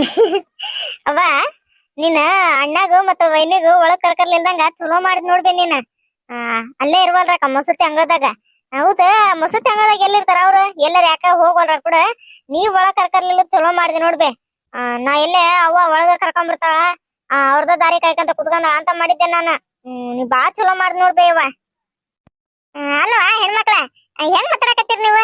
ಅವ ನಿನ್ನ ಅಣ್ಣಗ ಮತ್ತ ವೈನಿಗ ಒಳಗ್ ಕರ್ಕರ್ಲಿಲ್ದಂಗ ಚಲೋ ಮಾಡಿದ್ ನೋಡ್ಬೇ ನೀನ. ಅಲ್ಲೇ ಇರ್ವಲ್ರಕ್ಕ ಮಸೂತಿ ಅಂಗಳದಾಗ. ಹೌದ, ಮಸೂತಿ ಅಂಗಳದಾಗ ಎಲ್ಲಿರ್ತಾರ ಅವ್ರು? ಎಲ್ಲರ ಯಾಕ ಹೋಗಲ್ರ ಕೂಡ? ನೀವ್ ಒಳಗ್ ಕರ್ಕರ್ಲಿಲ್ಲ ಚಲೋ ಮಾಡಿದೆ ನೋಡ್ಬೆ. ನಾ ಎಲ್ಲೇ ಅವ್ವ ಒಳಗ ಕರ್ಕೊಂಡ್ಬಿಡ್ತಾಳ ಅವ್ರದ ದಾರಿ ಕಾಯ್ಕಂತ ಕುತ್ಕೊಂಡ ಅಂತ ಮಾಡಿದ್ದೆ ನಾನು. ಹ್ಮ್, ನೀ ಬಾ ಚಲೋ ಮಾಡಿದ್ ನೋಡ್ಬೇ ಇವ ಅಲ್ವಾ ಹೆಣ್ಮಕ್ಳ ಹೆಂಗ್ ಮಾತಾಡಕತ್ತೀರಿ ನೀವು?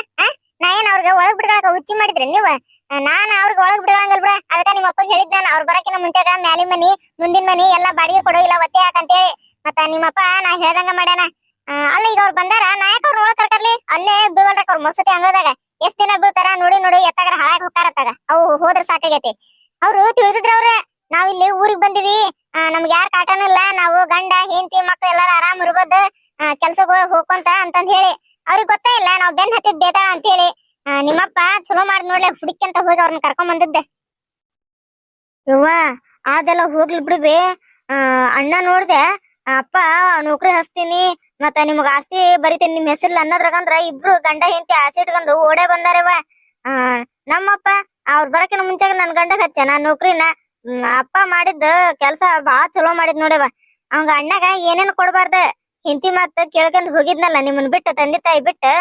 ನಾ ಏನ್ ಅವ್ರಿಗೆ ಒಳಗ್ ಬಿಡ್ಕೊಳಕ ಹುಚ್ಚಿ ಮಾಡಿದ್ರಿ ನೀವು? ನಾನ್ ಅವ್ರಿಗೆ ಒಳಗ್ ಬಿಡಂಗಲ್ ಬಿಡ. ಅದಕ್ಕ ನಿಮ್ಮ ಅಪ್ಪಗೆ ನಾನು. ಅವ್ರ ಬರಕಿನ ಮುಂಚೆಗ ಮ್ಯಾಲಿ ಮನಿ, ಮುಂದಿನ ಮನಿ ಎಲ್ಲಾ ಬಾಡಿಗೆ ಕೊಡೋ, ಇಲ್ಲ ಒತ್ತೆ ಹಾಕಂತೇಳಿ. ಮತ್ತ ನಿಮ್ಮಪ್ಪ ನಾ ಹೇಳ್ದಂಗ ಮಾಡ್ಯಾನ. ಅಲ್ಲ ಈಗ ಅವ್ರು ಬಂದಾರ. ನಾ ಯಾಕೆ ಅವ್ರ ಒಳಗ್ ಕರ್ಕರ್ಲಿ ಅಲ್ಲೇ ಬೀಳ್ರಕ್ ಅವ್ರ ಮಸತಿ ಅಂಗಳದಾಗ ಎಷ್ಟ್ ದಿನ ಬೀಳ್ತಾರ? ನೋಡಿ ನೋಡಿ, ಎತ್ತಾಗ ಹಾಳಾಗ್ ಹೋಗ್ತಾರತ್ತಾಗ ಅವು ಹೋದ್ರ ಸಾಕಾಗೈತಿ. ಅವ್ರು ತಿಳಿದಿದ್ರ ಅವ್ರ, ನಾವ್ ಇಲ್ಲಿ ಊರಿಗೆ ಬಂದಿವಿ. ನಮ್ಗೆ ಯಾರು ಯಾರ್ ಕಾಟನೂ ಇಲ್ಲ. ನಾವು ಗಂಡ, ಹೆಂಡತಿ, ಮಕ್ಳು ಎಲ್ಲಾರು ಆರಾಮ್ ಇರ್ಬೋದು ಕೆಲ್ಸಕ್ಕೆ ಹೋಗಿ ಹೋಗ್ಕೊಂತ ಅಂತಂದ್ ಹೇಳಿ. ಅವ್ರಿಗೆ ಗೊತ್ತೇ ಇಲ್ಲ. ನಾವ್ ಬೆನ್ ಹತ್ತಿದ್ ಬೇಡ ಅಂತ ಹೇಳಿ ನಿಮ್ಮಪ್ಪ ಚಲೋ ಮಾಡಿ ನೋಡ್ಲೆ ಹುಡುಕ್ಯಂತ ಹೋಗಿ ಅವ್ರನ್ನ ಕರ್ಕೊಂಡ್ ಬಂದಿದ್ದೆ. ಇವ್ವ ಅದೆಲ್ಲ ಹೋಗ್ಲಿ ಬಿಡ್ಬಿ. ಅಣ್ಣ ನೋಡ್ದೆ, ಅಪ್ಪ, ನೌಕರಿ ಹಚ್ತೀನಿ, ಮತ್ತ ನಿಮ್ಗ ಆಸ್ತಿ ಬರಿತೀನಿ, ನಿಮ್ ಹೆಸರ್ಲಿ ಅನ್ನೋದ್ರಾಗಂದ್ರ ಇಬ್ರು ಗಂಡ ಹೆಂಡತಿ ಆಸೆ ಇಟ್ಕೊಂಡು ಓಡೇ ಬಂದಾರವ ನಮ್ಮಪ್ಪ, ಅವ್ರ ಬರಕಿನ ಮುಂಚೆ ನನ್ ಗಂಡ ಹಚ್ಚ ನಾ ನೌಕರಿನ. ಅಪ್ಪ ಮಾಡಿದ್ದ ಕೆಲ್ಸ ಬಾಳ ಚಲೋ ಮಾಡಿದ್ ನೋಡವ ಅವಂಗ ಅಣ್ಣಗ ಏನೇನ್ ಕೊಡ್ಬಾರ್ದ? ಹೆಂಡತಿ ಮಾತ್ ಕೇಳ್ಕೊಂಡ್ ಹೋಗಿದ್ನಲ್ಲ, ನಿಮ್ಮನ್ ಬಿಟ್ಟು ತಂದೆ ತಾಯಿ ಬಿಟ್ಟು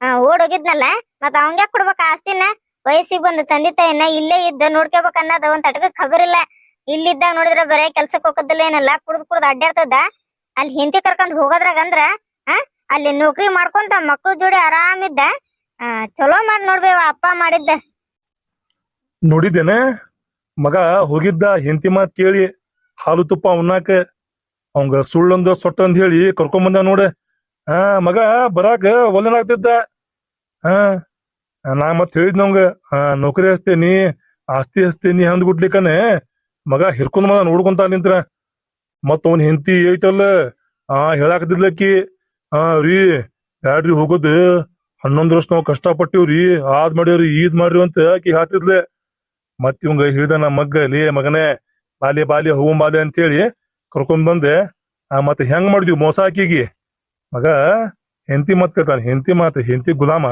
ನು- ಆ, ಓಡ್ ಹೋಗಿದ್ನಲ್ಲ ಮತ್ತ ಅವಂಗ್ಯಾಕ್ ಕೊಡ್ಬೇಕ ಆಸ್ತಿನ? ವಯಸ್ಸಿಗೆ ಬಂದ ತಂದೆ ತಾಯಿನ ಇಲ್ಲೇ ಇದ್ದ ನೋಡ್ಕೋಬೇಕ ಅನ್ನೋದು ಒಂದ್ ತಟಕ ಇಲ್ಲ ಇಲ್ಲಿದ್ದಾಗ ನೋಡಿದ್ರ ಬರೇ ಕೆಲ್ಸಕ್ ಹೋಗೋದಿಲ್ಲ ಏನಲ್ಲ ಕುಡ್ದ್ ಕುಡ್ದ್ ಅಡ್ಡಾಡ್ತದ ಅಲ್ಲಿ ಹಿಂತಿ ಕರ್ಕೊಂಡ್ ಹೋಗೋದ್ರಾಗ ಅಂದ್ರ ಆ ಅಲ್ಲಿ ನೌಕರಿ ಮಾಡ್ಕೊಂತ ಮಕ್ಳ ಜೋಡಿ ಆರಾಮಿದ್ದ. ಚಲೋ ಮಾಡಿ ನೋಡ್ಬೇವ ಅಪ್ಪ ಮಾಡಿದ್ದ. ನೋಡಿದ್ದೇನೆ. ಮಗ ಹೋಗಿದ್ದ ಹೆಂತಿ ಮಾತ್ ಕೇಳಿ ಹಾಲು ತುಪ್ಪ ಉಣ್ಣಾಕ ಅವಂಗ ಸುಳ್ಳೊಂದು ಸೊಟ್ಟಂದ್ ಹೇಳಿ ಕರ್ಕೊಂಬಂದ ನೋಡ. ಹಾ, ಮಗ ಬರಾಕ ಒಲ್ಲನಾಗ್ತಿದ್ದ ಹಾ, ನಾ ಮತ್ ಹೇಳಿದ್ ಹಾ, ನೌಕರಿ ಹಚ್ತೇನಿ, ಆಸ್ತಿ ಹಚ್ತೇನಿ ಅಂದ್ಬಿಟ್ಲಿಕ್ಕನೆ ಮಗ ಹಿರ್ಕೊಂಡ್ ಮಗ ನೋಡ್ಕೊಂತ ನಿಂತ್ರ. ಮತ್ ಅವನ್ ಹೆಂಡತಿ ಐತಲ್ಲ, ಆ ಹೇಳಾಕತಿದ್ಲಕ್ಕಿ ಹಾ, ರೀ, ಬ್ಯಾಡ್ರಿ ಹೋಗೋದು, ಹನ್ನೊಂದ್ ವರ್ಷ ನಾವ್ ಕಷ್ಟಪಟ್ಟಿವ್ರಿ ಆದ್ ಮಾಡ್ಯಾವ್ರಿ ಈದ್ ಮಾಡ್ರಿ ಅಂತ ಆಕಿ ಹಾಕ್ತಿದ್ಲೆ ಮತ್ ಇವಂಗ ಹಿಡಿದ ನಮ್ಮ ಮಗ್ಗ, ಲೇ ಮಗನೇ, ಬಾಲಿ ಬಾಲಿ ಹೋಗಂ ಬಾಲಿ ಅಂತೇಳಿ ಕರ್ಕೊಂಡ್ ಬಂದೆ. ಆ ಮತ್ತೆ ಹೆಂಗ್ ಮಾಡಿದ್ವಿ ಮೋಸ ಆಕಿಗಿ? ಮಗ ಹೆಂತಿ ಮಾತ್ ಕೇಳ್ತಾನ ಹೆಂತಿ ಮಾತ ಹೆಂತಿ ಗುಲಾಮ.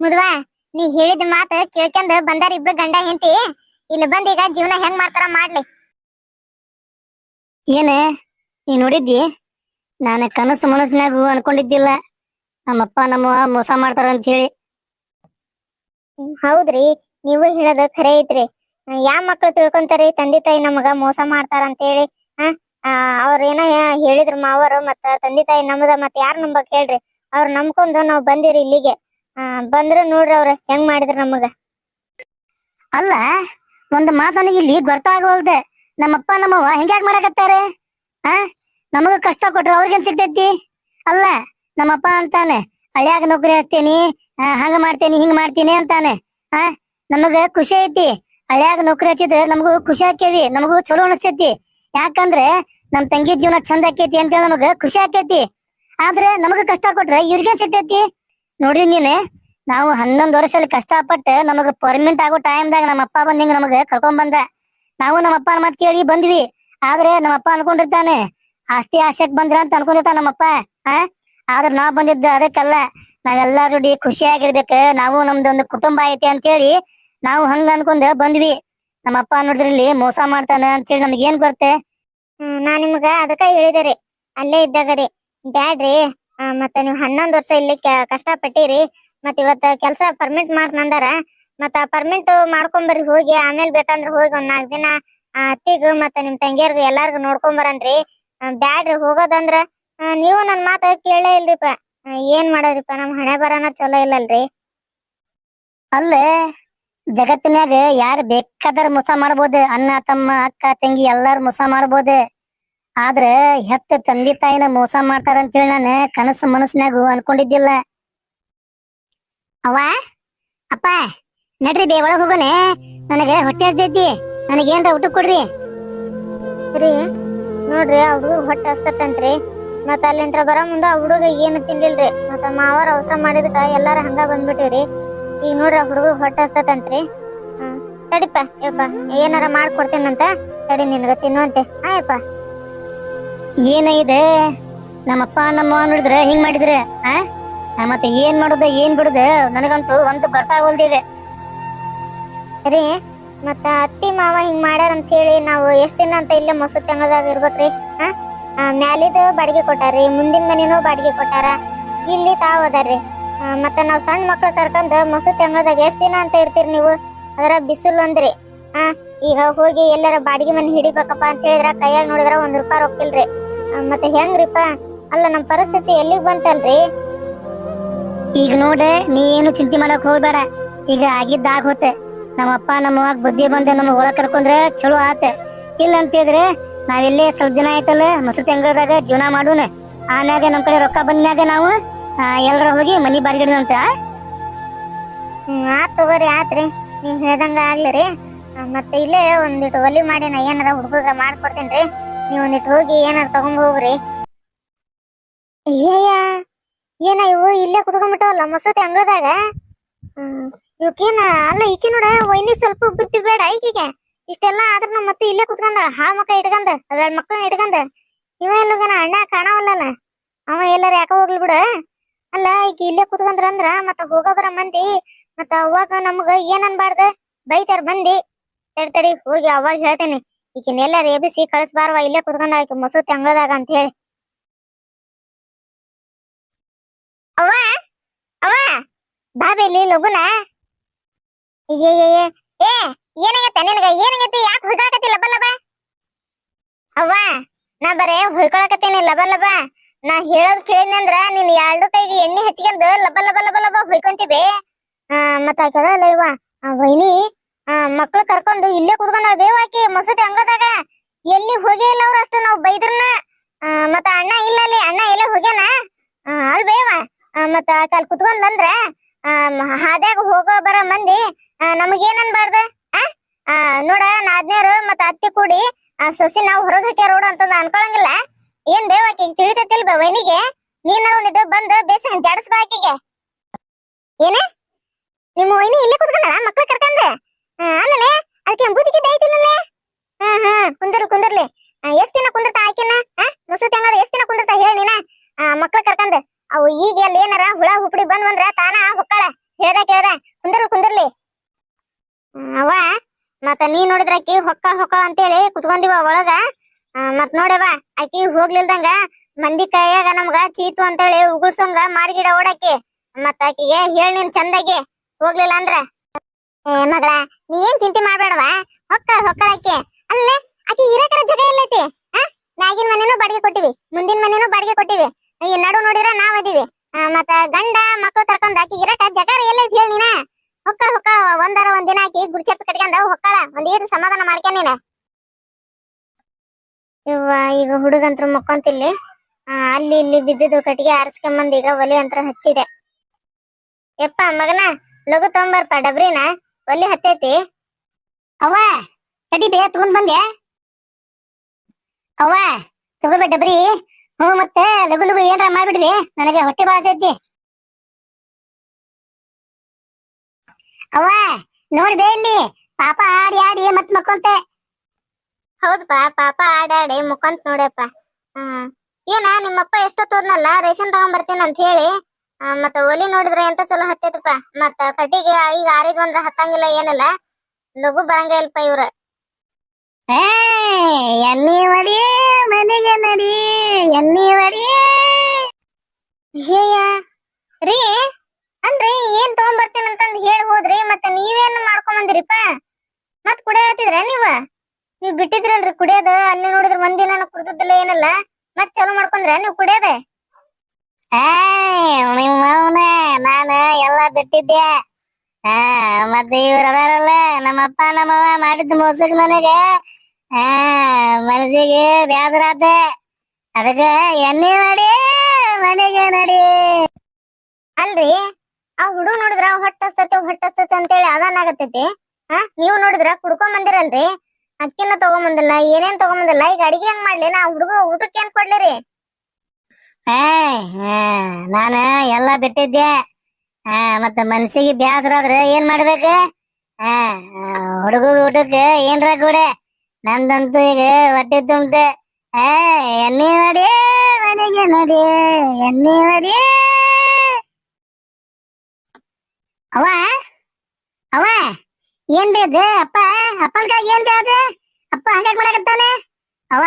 ಮುದ್ವಾ ನೀ ಹೇಳಿದ ಮಾತ ಕೇಳ್ಕೊಂಡ್ ಬಂದಾರ ಇಬ್ರು ಗಂಡ ಹೆಂತಿ ಇಲ್ಲಿ ಬಂದ ಈಗ ಜೀವನ ಹೆಂಗ್ ಮಾಡ್ತಾರ ಮಾಡ್ಲಿ. ಏನ ನೀ ನೋಡಿದ್ದಿ? ನಾನು ಕನಸು ಮನಸ್ಸಿನಾಗ ಅನ್ಕೊಂಡಿದ್ದಿಲ್ಲ. ನಮ್ಮಪ್ಪ ನಮ್ಮ ಮೋಸ ಮಾಡ್ತಾರ ಅಂತ ಹೇಳಿ ಹೌದ್ರಿ ನೀವು ಹೇಳೋದು ಖರೆ ಐತ್ರಿ. ಯಾವ ಮಕ್ಳು ತಿಳ್ಕೊಂತಾರಿ? ತಂದೆ ತಾಯಿ ನಮಗ ಮೋಸ ಮಾಡ್ತಾರ ಅಂತ ಹೇಳಿ ಅವ್ರ ಏನ ಹೇಳಿದ್ರು ಮಾವರು ಮತ್ತ ತಂದೆ ತಾಯಿ ನಮ್ದ ಮತ್ ಯಾರು ನಂಬಕ್ ಹೇಳ್ರಿ. ಅವ್ರ ನಂಬ್ಕೊಂಡು ನಾವ್ ಬಂದಿರಿ ಇಲ್ಲಿಗೆ. ಬಂದ್ರ ನೋಡ್ರಿ ಅವ್ರ ಹೆಂಗ್ ಮಾಡಿದ್ರ ನಮಗ. ಅಲ್ಲ, ಒಂದ್ ಮಾತನಿಗೆ ಇಲ್ಲಿ ಗೊತ್ತಾಗವಲ್ದೆ ನಮ್ಮಪ್ಪ ನಮ್ಮವ್ವ ಹೆಂಗ್ಯಾಕ್ ಮಾಡಕತ್ತಾರೆ? ಆ, ನಮಗ ಕಷ್ಟ ಕೊಟ್ರ ಅವ್ರಿಗೇನ್ ಸಿಗ್ತೈತಿ? ಅಲ್ಲ, ನಮ್ಮಪ್ಪ ಅಂತಾನೆ, ಹಳ್ಯಾಗ ನೌಕರಿ ಹಚ್ತೇನಿ ಹಂಗ ಮಾಡ್ತೇನಿ, ಹಿಂಗ್ ಮಾಡ್ತೀನಿ ಅಂತಾನೆ. ಆ, ನಮಗ ಖುಷಿ ಐತಿ. ಹಳ್ಯಾಗ ನೌಕರಿ ಹಚ್ಚಿದ್ರೆ ನಮಗೂ ಖುಷಿ ಆಕೇವಿ ನಮಗೂ ಚಲೋ ಅನಿಸ್ತೈತಿ. ಯಾಕಂದ್ರೆ ನಮ್ ತಂಗಿ ಜೀವನ ಚಂದ ಆಕೇತಿ ಅಂತ ಹೇಳಿ ನಮಗ ಖುಷಿ ಆಕೈತಿ. ಆದ್ರೆ ನಮಗ ಕಷ್ಟ ಕೊಟ್ರೆ ಇವ್ರಿಗೆ ಸಿಗ್ತೈತಿ ನೋಡಿ ನೀನೆ, ನಾವು ಹನ್ನೊಂದು ವರ್ಷದಲ್ಲಿ ಕಷ್ಟಪಟ್ಟು ನಮಗ ಪರ್ಮನೆಂಟ್ ಆಗೋ ಟೈಮ್ದಾಗ ನಮ್ಮ ಅಪ್ಪ ಬಂದ್ ಹಿಂಗ ನಮಗ ಕರ್ಕೊಂಡ್ ಬಂದ. ನಾವು ನಮ್ಮ ಅಪ್ಪನ ಮಾತು ಕೇಳಿ ಬಂದ್ವಿ. ಆದ್ರೆ ನಮ್ಮ ಅಪ್ಪ ಅನ್ಕೊಂಡಿರ್ತಾನೆ, ಆಸ್ತಿ ಆಶಕ್ ಬಂದ್ರ ಅಂತ ಅನ್ಕೊಂಡಿರ್ತಾನ ನಮ್ಮಪ್ಪ ಆ? ಆದ್ರೆ ನಾವ್ ಬಂದಿದ್ದ ಅದಕ್ಕಲ್ಲ ನಾವೆಲ್ಲಾ ಜೋಡಿ ಖುಷಿಯಾಗಿರ್ಬೇಕ ನಾವು ನಮ್ದೊಂದು ಕುಟುಂಬ ಐತಿ ಅಂತೇಳಿ ನಾವು ಹಂಗ ಅನ್ಕೊಂಡ್ ಬಂದ್ವಿ. ನಮ್ಮಪ್ಪ ನೋಡಿದ್ರಲ್ಲಿ ಮೋಸ ಮಾಡ್ತಾನ ಅಂತೇಳಿ ನಮ್ಗೆ ಏನ್ ಗೊತ್ತೆ? ನಾ ನಿಮ್ಗ ಅದಕ್ಕ ಹೇಳಿದೆ ಅಲ್ಲೇ ಇದ್ದಾಗ ರೀ. ಬ್ಯಾಡ್ರಿ. ಮತ್ತೆ ನೀವು ಹನ್ನೊಂದ್ ವರ್ಷ ಇಲ್ಲಿ ಕಷ್ಟ ಕಷ್ಟಪಟ್ಟಿರಿ. ಮತ್ ಇವತ್ತ ಕೆಲ್ಸ ಪರ್ಮಿಟ್ ಮಾಡ್ತಂದಾರ ಮತ್ತ ಪರ್ಮಿಟ್ ಮಾಡ್ಕೊಂಬರ್ರಿ ಹೋಗಿ. ಆಮೇಲೆ ಬೇಕಂದ್ರ ಹೋಗಿ ಒಂದ್ ನಾಲ್ಕ್ ದಿನ ಅತ್ತಿಗೂ ಮತ್ತ ನಿಮ್ ತಂಗಿಯರ್ಗು ಎಲ್ಲಾರ್ಗು ನೋಡ್ಕೊಂಬರನ್ರಿ. ಬ್ಯಾಡ್ರಿ ಹೋಗೋದಂದ್ರ ನೀವು ನನ್ ಮಾತ ಕೇಳೇ ಇಲ್ರಿಪ ಏನ್ ಮಾಡೋರಿಪ ನಮ್ ಹಣೆ ಬರನ ಚಲೋ ಇಲ್ಲಲ್ರಿ. ಅಲ್ಲೇ ಜಗತ್ತಿನ್ಯಾಗ ಯಾರು ಬೇಕಾದ್ರ ಮೋಸ ಮಾಡ್ಬೋದು? ಅಣ್ಣ, ತಮ್ಮ, ಅಕ್ಕ, ತಂಗಿ ಎಲ್ಲಾರು ಮೋಸ ಮಾಡ್ಬೋದು. ಆದ್ರೆ ಹೆತ್ತ ತಂದೆ ತಾಯಿನ ಮೋಸ ಮಾಡ್ತಾರ ಅಂತೇಳಿ ನಾನು ಕನಸು ಮನಸ್ಸಿನಾಗು ಅನ್ಕೊಂಡಿದ್ದಿಲ್ಲ. ಅವ್ವ, ಅಪ್ಪ, ನಡ್ರಿ ಬೇ, ಒಳಗ ಹೋಗೋನೆ ನನಗೆ ಹೊಟ್ಟೆ ಹಸ್ದೈತಿ. ನನಗೇನ್ರ ಊಟ ಕೊಡ್ರಿ. ನೋಡ್ರಿ, ಆ ಹುಡುಗ ಹೊಟ್ಟೆ ಹಸ್ತತಂತ್ರಿ ಮತ್ತ ಅಲ್ಲಿಂತ್ರ ಬರೋ ಮುಂದ ಆ ಹುಡುಗ ಏನು ತಿನ್ಲಿಲ್ರಿ ಮತ್ತ ಮಾವರ ಅವಸರ ಮಾಡಿದಕ್ಕ ಎಲ್ಲಾರ ಹಂಗ ಬಂದ್ಬಿಟ್ಟಿವ್ರಿ. ಈಗ ನೋಡ್ರ ಹುಡುಗ ಹೊಟ್ಟೆ ಹಸ್ತತಂತ್ರಿ ತಡಿಪ ತಡಿಪ್ಪ ಯಪ್ಪ ಏನಾರ ಮಾಡ್ಕೊಡ್ತೀನಂತ? ತಡಿ ನಿನ್ಗ ತಿನ್ನುವಂತೆ. ಆಯಪ್ಪ ಏನಾಗಿದೆ ನಮ್ಮಪ್ಪ ನಮ್ಮ ನೋಡಿದ್ರೆ ಹಿಂಗ್ ಮಾಡಿದ್ರೆ ಆ? ಆ, ಮತ್ತೆ ಏನ್ ಮಾಡುದ ಏನ್ ಬಿಡುದ ನನಗಂತೂ ಒಂದು ಗೊತ್ತಾಗೋಲ್ದಿದೆ ರೀ ಮತ್ತ ಅತ್ತಿ ಮಾವ ಹಿಂಗ್ ಮಾಡ್ಯಾರ ಅಂತ ಹೇಳಿ ನಾವು ಎಷ್ಟ್ ದಿನ ಅಂತ ಇಲ್ಲೇ ಮೊಸರು ತಂಗದಾಗ ಇರ್ಬೇಕ್ರಿ ರೀ ಆ, ಮ್ಯಾಲಿದು ಬಾಡಿಗೆ ಕೊಟ್ಟಾರ್ರಿ ಮುಂದಿನ ಮನೆನೂ ಬಾಡಿಗೆ ಕೊಟ್ಟಾರ? ಇಲ್ಲಿ ತಾವ್ ಅದಾರ್ರಿ. ಮತ್ತ ನಾವು ಸಣ್ಣ ಮಕ್ಳು ಕರ್ಕೊಂಡ್ ಮಸೂತಿ ಅಂಗಳದಾಗ ಎಷ್ಟು ದಿನ ಅಂತ ಇರ್ತೀರಿ ನೀವು? ಅದರ ಬಿಸಿಲು ಅಂದ್ರಿ. ಹಾ ಈಗ ಹೋಗಿ ಎಲ್ಲರ ಬಾಡಿಗೆ ಮನೆ ಹಿಡಿಬೇಕಪ್ಪ ಅಂತ ಹೇಳಿದ್ರ ಕೈಯಾಗ ನೋಡಿದ್ರ ಒಂದ್ ರೂಪಾಯಿ ರೊಕ್ಕಿಲ್ರಿ. ಮತ್ತೆ ಹೆಂಗ್ರಿಪ್ಪ? ಅಲ್ಲ, ನಮ್ ಪರಿಸ್ಥಿತಿ ಎಲ್ಲಿಗ್ ಬಂತಲ್ರಿ? ಈಗ ನೋಡ, ನೀ ಏನು ಚಿಂತೆ ಮಾಡಕ್ ಹೋಗ್ಬೇಡ. ಈಗ ಆಗಿದ್ದಾಗ ಹೋತೆ ನಮ್ಮಪ್ಪ ನಮ್ಮವಾಗ ಬುದ್ಧಿ ಬಂದೆ ನಮ್ಮ ಒಳಗ್ ಕರ್ಕೊಂಡ್ರೆ ಚಲೋ ಆತ. ಇಲ್ಲ ಅಂತಿದ್ರೆ ನಾವೆಲ್ಲೇ ಸ್ವಲ್ಪ ದಿನ ಆಯ್ತಲ್ಲ ಮಸೂತಿ ಅಂಗಳದಾಗ ಜೀವನ ಮಾಡೋಣ. ಆಮ್ಯಾಗ ನಮ್ ಕಡೆ ರೊಕ್ಕ ಬಂದ್ಮ್ಯಾಗ ನಾವು ಎಲ್ಲರ ಹೋಗಿ ಮನಿ ಬಾರಿಗಿಡಂತ ಹ್ಮ್, ಆತ್ ತಗೋರಿ ಆತ್ರಿ ನೀವ್ ಹೇಳ್ದಂಗ ಆಗ್ಲಿರಿ ರೀ. ಮತ್ತೆ ಇಲ್ಲೇ ಒಂದಿಟ್ಟು ಒಲಿ ಮಾಡಿ ನಾ ಏನಾರ ಹುಡುಗ ರೀ. ನೀವು ಒಂದಿಟ್ಟು ಹೋಗಿ ಏನಾರ ತಗೊಂಡ್ ಹೋಗ್ರಿ. ಏಯ ಏನ ಇವು ಇಲ್ಲೇ ಕುತ್ಕೊಂಡ್ಬಿಟ್ಟವಲ್ಲ ಮಸೂತಿ ಅಂಗಳದಾಗ ಇವಕ್ಕೇನ ಅಲ್ಲ ಈಕೆ ನೋಡ, ವೈನಿ ಸ್ವಲ್ಪ ಬುದ್ಧಿ ಬೇಡ ಈಕೆಗೆ. ಇಷ್ಟೆಲ್ಲ ಆದ್ರೂ ಮತ್ತೆ ಇಲ್ಲೇ ಕುತ್ಕೊಂಡ, ಹಾಳ ಮಕ್ಕ ಇಟ್ಕೊಂಡ ಅವೆರಡ್ ಮಕ್ಕಳನ್ನ ಇಟ್ಕೊಂಡ ಇವ ಎಲ್ಲೋಗನ ಅಣ್ಣ ಕಾಣವಲ್ಲನ? ಅವ ಎಲ್ಲಾರ ಯಾಕ ಹೋಗ್ಲಿ ಬಿಡ. ಅಲ್ಲ, ಈಗ ಇಲ್ಲೇ ಕುತ್ಕೊಂಡ್ರ ಅಂದ್ರ ಮತ್ತ ಹೋಗ ಬರ ಮಂದಿ, ಮತ್ತ ಅವಾಗ ನಮ್ಗ ಏನ್ ಅನ್ಬಾರ್ದ? ಬೈತಾರ ಬಂದಿ ತಡಿ ತಡಿ, ಹೋಗಿ ಅವಾಗ ಹೇಳ್ತೇನೆ. ಈಕಿನ ಎಲ್ಲಾರ ಎಬಿಸಿ ಕಳಿಸ್ಬಾರ್ವ, ಇಲ್ಲೇ ಕುತ್ಕೊಂಡ ಆಕಿ ಮಸೂತಿ ಅಂಗಳದಾಗ ಅಂತ ಹೇಳಿ. ಅವ್ವ ಅವ್ವ ಇಲ್ಲಿ ಲಗುನ. ಏ ಏ, ಏನಾಗತ್ತೆ ನಿನಗ? ಏನಾಗೈತಿ ಯಾಕೆ ಹುಯ್ಕೊಳಕತ್ತಿ ಲಬ ಲಬ? ಅವ್ವ, ನಾ ಬರೇ ಹೊಯ್ಕೊಳಕತ್ತೀನಿ ಲಬ ಲಬ. ನಾ ಹೇಳೋದ್ ಕೇಳಿದ್ನಂದ್ರ ನೀನ್ ಎರಡು ಕೈಗೆ ಎಣ್ಣೆ ಹಚ್ಕೊಂಡು ಲಬ ಲಬ ಲಬ ಲಬ ಹೊಯ್ಕೊಂತೀವಿ ಮತ್ತ ಆಕದಲ್ಲ ಇವ ವೈನಿ ಮಕ್ಳು ಕರ್ಕೊಂಡು ಇಲ್ಲೇ ಕುತ್ಕೊಂಡ ಹಾಕಿ ಮಸೂತಿ ಅಂಗಳದಾಗ ಎಲ್ಲಿ ಹೋಗೇ ಇಲ್ಲ ಅವ್ರ ಅಷ್ಟು ನಾವು ಬೈದ್ರನ. ಮತ್ತ ಅಣ್ಣ ಇಲ್ಲ ಅಲ್ಲಿ, ಅಣ್ಣ ಎಲ್ಲ ಹೋಗ್ಯಾನ? ಅಲ್ ಬೇವ. ಮತ್ತ ಅಲ್ಲಿ ಕುತ್ಕೊಂಡ್ಲಂದ್ರ ಹಾದ್ಯಾಗ ಹೋಗೋ ಬರೋ ಮಂದಿ ನಮಗೇನ್ ಅನ್ಬಾರ್ದ? ನೋಡ ನಾದ್ನೇರು ಮತ್ತ ಅತ್ತಿ ಕೂಡಿ ಸೊಸಿ ನಾವು ಹೊರಗ್ ಹಾಕ್ಯಾರ ರೋಡ್ ಅನ್ಕೊಳಂಗಿಲ್ಲ. ಏನ್ ಬೇವಾಕಿ ತಿಳಿತೈತಿಲ್ ಬವನಿಗೆ ವೈನಿಗೆ? ನೀನ ಒಂದಿಟ್ಟು ಬಂದ್ ಬೇಸ ಜಾಡಸ್ಬಾ ಆಕಿಗೆ. ಏನ? ನಿಮ್ಮ ವೈನಿ ಇಲ್ಲೇ ಕುತ್ಕೊಂಡ ಮಕ್ಳ ಕರ್ಕಂದ ಅಲ್ಲಲೇ? ಅದಕ್ಕೆ ಬೂದಿಗೆ ದೈತಿಲ್ಲಲೇ ಹಾ ಹಾ, ಕುಂದರ್ಲಿ ಕುಂದರ್ಲಿ. ಎಷ್ಟ್ ದಿನ ಕುಂದಿರ್ತಾ ಆಕಿನ? ಮುಸು ತಂಗದ ಎಷ್ಟ್ ದಿನ ಕುಂದಿರ್ತಾ ಹೇಳಿ ನೀನ? ಮಕ್ಳ ಕರ್ಕಂದ ಅವು ಈಗ ಅಲ್ಲಿ ಏನಾರ ಹುಳ ಹುಪ್ಪಡಿ ಬಂದ್ ಬಂದ್ರ ತಾನ ಹೊಕ್ಕಳ. ಹೇಳ್ದ, ಕೇಳ್ದ. ಕುಂದರ್ಲಿ ಕುಂದರ್ಲಿ. ಅವ ಮತ್ತ ನೀ ನೋಡಿದ್ರ ಹೊಕ್ಕಳ ಹೊಕ್ಕಳ ಅಂತ ಅಂತೇಳಿ ಕುತ್ಕೊಂಡಿವ ಒಳಗ. ಮತ್ ನೋಡವ ಆಕಿ ಹೋಗ್ಲಿಲ್ದಂಗ ಮಂದಿ ಕೈಯಾಗ ನಮ್ಗ ಚೀತು ಅಂತ ಹೇಳಿ ಉಗುಳ್ಸಂಗ ಮಾರ್ಗಿಡ ಓಡಾಕಿ, ಮತ್ ಆಕಿಗೆ ಹೇಳ್ ನೀನ್ ಚಂದಾಗಿ, ಹೋಗ್ಲಿಲ್ಲ ಅಂದ್ರ. ಮಗಳ, ನೀ ಏನ್ ಚಿಂತೆ ಮಾಡ್ಬೇಡವ ಹೊಕ್ಕಳ ಹೊಕ್ಕಳಕ್ಕೆ ಅಲ್ಲೇ, ಆಕಿ ಇರಕರ ಜಗ ಎಲ್ಲೈತಿ? ಹಾ ನಾಗಿನ ಮನೆನೂ ಬಾಡಿಗೆ ಕೊಟ್ಟಿವಿ, ಮುಂದಿನ ಮನೆನೂ ಬಾಡಿಗೆ ಕೊಟ್ಟಿವಿ. ಈ ನಡು ನೋಡಿರ ನಾವ್ ಅದೀವಿ. ಮತ್ತ ಗಂಡ ಮಕ್ಳು ಕರ್ಕೊಂಡ್ ಆಕಿ ಇರಕ ಜಗಾರ ಎಲ್ಲೈತಿ ಹೇಳ ನೀನ? ಹೊಕ್ಕಳ ಹೊಕ್ಕಳ ಒಂದಾರ ಒಂದಿನ ದಿನ ಆಕಿ ಗುಡ್ಚೆಪ್ ಕಟ್ಕೊಂಡ ಹೊಕ್ಕಳ, ಒಂದ್ ಸಮಾಧಾನ ಮಾಡ್ಕ್ಯ ಇವ್ವ ಈಗ ಹುಡುಗಂತ್ರ ಮಕ್ಕೊಂತಿಲ್ಲಿ. ಆ, ಅಲ್ಲಿ ಇಲ್ಲಿ ಬಿದ್ದಿದ್ದು ಕಟ್ಟಿಗೆ ಆರಿಸ್ಕೊಂಬಂದ್ ಈಗ ಒಲೆ ಅಂತ್ರ ಹಚ್ಚಿದೆ. ಯಪ್ಪ ಮಗನ ಲಘು ತಗೊಂಬರ್ಪ ಡಬ್ರಿನ. ಒಲೆ ಹತ್ತೈತಿ. ಅವ್ವ ತಡಿ ಬೇ ತಗೊಂಡ್ ಬಂದೆ. ಅವ್ವ ತಗೋಬೇಡ ಡಬ್ರಿ. ಹ್ಞೂ ಮತ್ತೆ ಲಗು ಲಗು ಏನ್ರ ಮಾಡ್ಬಿಡ್ವಿ. ನನಗೆ ಹೊಟ್ಟೆ ಬಾಸೈತಿ ಅವ್ವ ನೋಡ್ಬೇ ಇಲ್ಲಿ. ಪಾಪ ಆಡಿ ಆಡಿ ಮತ್ ಮಕ್ಕೊಂತೆ. ಹೌದಪ್ಪ ಪಾಪ ಆಡಾಡಿ ಮುಖಂತ ನೋಡ್ಯಪ್ಪ. ಏನ ನಿಮ್ಮಪ್ಪ ಎಷ್ಟೊತ್ತೋದ್ನಲ್ಲ ರೇಷನ್ ತಗೊಂಬರ್ತೀನಿ ಅಂತ ಹೇಳಿ. ಮತ್ತ ಒಲಿ ನೋಡಿದ್ರೆ ಎಂತ ಚಲೋ ಹತ್ತೈತಪ್ಪ. ಮತ್ತ ಕಟ್ಟಿಗೆ ಈಗ ಆರಿದ್ ಅಂದ್ರ ಹತ್ತಂಗಿಲ್ಲ ಏನಿಲ್ಲ. ಲಘು ಬರಂಗ ಇಲ್ಪ ಇವ್ರ. ಏ, ಎಣ್ಣೆ ಹೊಡಿ ಮನೆಗೆ ನಡಿ ಎಣ್ಣಿ ಹೊಡಿ ಹೇಯ ರೀ ಅಂದ್ರಿ ಏನ್ ತಗೊಂಬರ್ತೀನಿ ಅಂತಂದ್ ಹೇಳಿ ಹೋದ್ರಿ ಮತ್ತೆ ನೀವೇನ್ ಮಾಡ್ಕೊಂಡ್ ಬಂದಿರಿಪ್ಪ ಮತ್ ಹೇಳ್ತಿದ್ರ ನೀವ? ನೀವ್ ಬಿಟ್ಟಿದ್ರಲ್ರಿ ಕುಡಿಯೋದ? ಅಲ್ಲಿ ನೋಡಿದ್ರ ಮಂದಿ ನಾನು ಏನಲ್ಲ? ಮತ್ ಚಾಲು ಮಾಡ್ಕೊಂಡ್ರ ನೀವ್ ಕುಡಿಯೋದ? ನಿಮ್ಮ ಅವನ ನಾನು ಎಲ್ಲ ಬಿಟ್ಟಿದ್ದೆ. ಹಾ ಮತ್ತೆ ಇವ್ರ ಅದಾರಲ್ಲ, ನಮ್ಮಪ್ಪ ನಮ್ಮವ್ವ ಮಾಡಿದ್ ಮೋಸಕ್ ನನಗೆ ಹಾ ಮನಸ್ಸಿಗೆ ಬೇಸರ ಆತ. ಅದಕ್ಕೆ ಎಣ್ಣೆ ಮಾಡಿ, ಮನೆಗೆ ನಡಿ. ಅಲ್ರಿ, ಆ ಹುಡುಗ ನೋಡಿದ್ರ ಹೊಟ್ಟಸ್ತತೆ ಹೊಟ್ಟಸ್ತತೆ ಅಂತೇಳಿ ಅದಾನಾಗತ್ತೈತಿ ಹಾ ನೀವು ನೋಡಿದ್ರ ಕುಡ್ಕೊಂಡ್ ಬಂದಿರಲ್ರಿ. ಅಕ್ಕಿನ ತಗೊಂಬಂದಿಲ್ಲ ಏನೇನ್ ತಗೊಂಬಂದಿಲ್ಲ? ಈಗ ಅಡಿಗೆ ಹೆಂಗ್ ಮಾಡ್ಲಿ? ನಾ ಹುಡುಗ ಊಟಕ್ಕೆ ಏನ್ ಕೊಡ್ಲಿರಿ ಏಯ್, ಹಾ, ನಾನು ಎಲ್ಲ ಬಿಟ್ಟಿದ್ದೆ. ಹಾ ಮತ್ತೆ ಮನ್ಸಿಗೆ ಬೇಸರ ಆದ್ರೆ ಏನ್ ಮಾಡ್ಬೇಕು? ಹಾ ಹುಡುಗ ಊಟಕ್ಕೆ ಏನ್ರ ಕೂಡ. ನಂದಂತೂ ಈಗ ಹೊಟ್ಟೆ ತುಂಬತೆ ಏ ಎಣ್ಣೆ ಮಾಡಿ ಮನೆಗೆ ನಡಿ ಎಣ್ಣೆ ಮಾಡಿ ಅವ ಅವ ಏನ್ ಬೇದ ಅಪ್ಪ ಅಪ್ಪನ ಕೈ ಏನ್ ಬೇದ ಅಪ್ಪ ಹಂಗಾಕ್ ಮಾಡಕತ್ತಾನೆ? ಅವ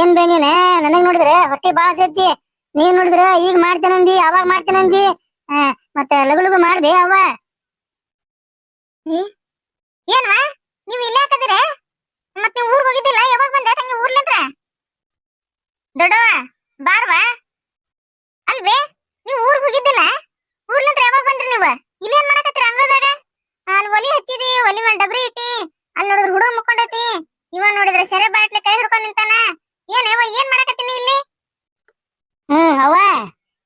ಏನ್ ಬೇ ನೀನ? ನನಗ್ ನೋಡಿದ್ರೆ ಹೊಟ್ಟಿ ಬಾಳ ಸೇತಿ ನೀನ್ ನೋಡಿದ್ರೆ ಈಗ ಮಾಡ್ತೇನಂದಿ ಅವಾಗ ಮಾಡ್ತೇನಂದಿ ಮತ್ತೆ ಲಗು ಲಗು ಮಾಡ್ಬೇ ಅವ್ವ. ಏನ್ವಾ ನೀವ್ ಇಲ್ಲೇ ಹಾಕದಿರ ಮತ್ ನೀವು ಊರ್ ಹೋಗಿದ್ದಿಲ್ಲ, ಯಾವಾಗ ಬಂದೆ ತಂಗಿ ಊರ್ಲಿಂತ್ರ? ದೊಡ್ಡವ ಬಾರ್ವಾ ಅಲ್ವೇ ನೀವ್ ಊರ್ ಹೋಗಿದ್ದಿಲ್ಲ ಊರ್ಲಿಂತ್ರ ಯಾವಾಗ ಬಂದ್ರಿ ನೀವ್ ಇಲ್ಲಿ ಏನ್ ಮಾಡಕತ್ತೀರ ಅಂಗಳದಾಗ ಅಲ್ಲಿ ಒಲಿ ಹಚ್ಚಿದಿ ಒಲಿ ಮೇಲೆ ಡಬ್ರಿ ಇಟ್ಟಿ ಅಲ್ಲಿ ನೋಡಿದ್ರ ಹುಡುಗ ಮುಕ್ಕೊಂಡೈತಿ ಇವ ನೋಡಿದ್ರ ಸೆರೆ ಬಾಟ್ಲಿ ನಿಂತಾನ? ಏನ್ ಯವ್ವ ಏನ್ ಮಾಡಕತ್ತೀನಿ ಇಲ್ಲಿ? ಹ್ಮ್ ಅವ್ವ.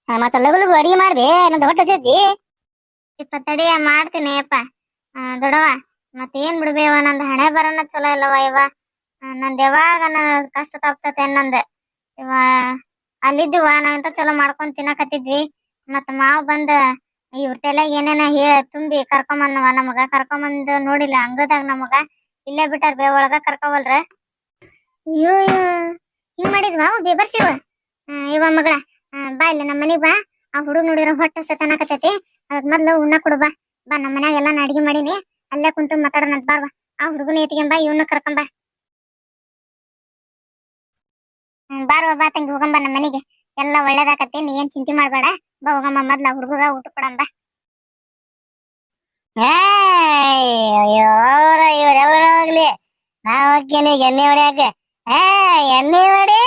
ಮತ್ತ ಲಗು ಲಗು ಅಡಿಗೆ ಮಾಡ್ಬೇ ನಂದು ಹೊಟ್ಟೆ ಸೇತಿ ಇಪ್ಪ ತಡಿಯ ಮಾಡ್ತೀನಿ ಅಪ್ಪ. ಆ, ದೊಡ್ಡವ ಮತ್ತೆ ಏನ್ ಬಿಡ್ಬೇವ ನಂದು ಹಣೆ ಬರನ ಚಲೋ ಇಲ್ಲವ ಇವ. ನಂದು ಯಾವಾಗ ಕಷ್ಟ ತಪ್ತತೆ ನಂದ ಇವ ಅಲ್ಲಿದ್ದಿವ ನಾವಂತ ಚಲೋ ಮಾಡ್ಕೊಂಡ್ ತಿನ್ನಕತ್ತಿದ್ವಿ. ಮತ್ತ ಮಾವ ಬಂದ ಇವ್ರ ತಲೆಗ್ ಏನೇನ ಹೇ ತುಂಬಿ ಕರ್ಕೊಂಬಂದವ ನಮಗ ಕರ್ಕೊಂಬಂದ್ ನೋಡಿಲ್ಲ ಅಂಗದಾಗ ನಮಗ. ಇಲ್ಲೇ ಬಿಟ್ಟಾರ ಬೇ ಒಳಗ ಕರ್ಕೊವಲ್ರ ಅಯ್ಯೋ ಹಿಂಗ್ ಮಾಡಿದ್ವ ಅವ್ ಬೇಬರ್ಸಿವ ಇವ ಮಗಳ. ಬಾ ಇಲ್ಲ ನಮ್ಮ ಮನಿಗ್ ಬಾ. ಆ ಹುಡುಗ ನೋಡಿದ್ರ ಹೊಟ್ಟೆ ಸತನಾಕತೈತಿ ಅದಕ್ ಮೊದ್ಲು ಉಣ್ಣ ಕೊಡು, ಬಾ. ಬಾ, ನಮ್ಮ ಮನ್ಯಾಗ ಎಲ್ಲಾನ ಅಡಿಗೆ ಮಾಡೀನಿ. ಅಲ್ಲೇ ಕುಂತು ಮಾತಾಡೋಣ ಅಂತ ಬಾರ್ವಾ ಆ ಹುಡುಗನ ಎತ್ಕೊಂಬ ಇವನ್ನ ಕರ್ಕೊಂಬ ಬಾರ್ವಾ ಬಾ. ತಂಗಿ, ಹೋಗಂಬ ನಮ್ಮ ಮನೆಗೆ. ಎಲ್ಲ ಒಳ್ಳೇದಾಕತಿ ನೀ ಏನ್ ಚಿಂತೆ ಮಾಡ್ಬೇಡ. ಬಾ ಹೋಗಮ್ಮ ಮೊದ್ಲ ಹುಡುಗ ಊಟ ಕೊಡಂಬ ಅಯ್ಯೋ ಇವ್ರೆಲ್ಲ ಹೋಗ್ಲಿ ನಾ ಹೋಗ್ತೀನಿ ಗೆನ್ನೆ ಹೊಡ್ಯಾಕ. ಏ ಎಣ್ಣೆ ಹೊಡಿ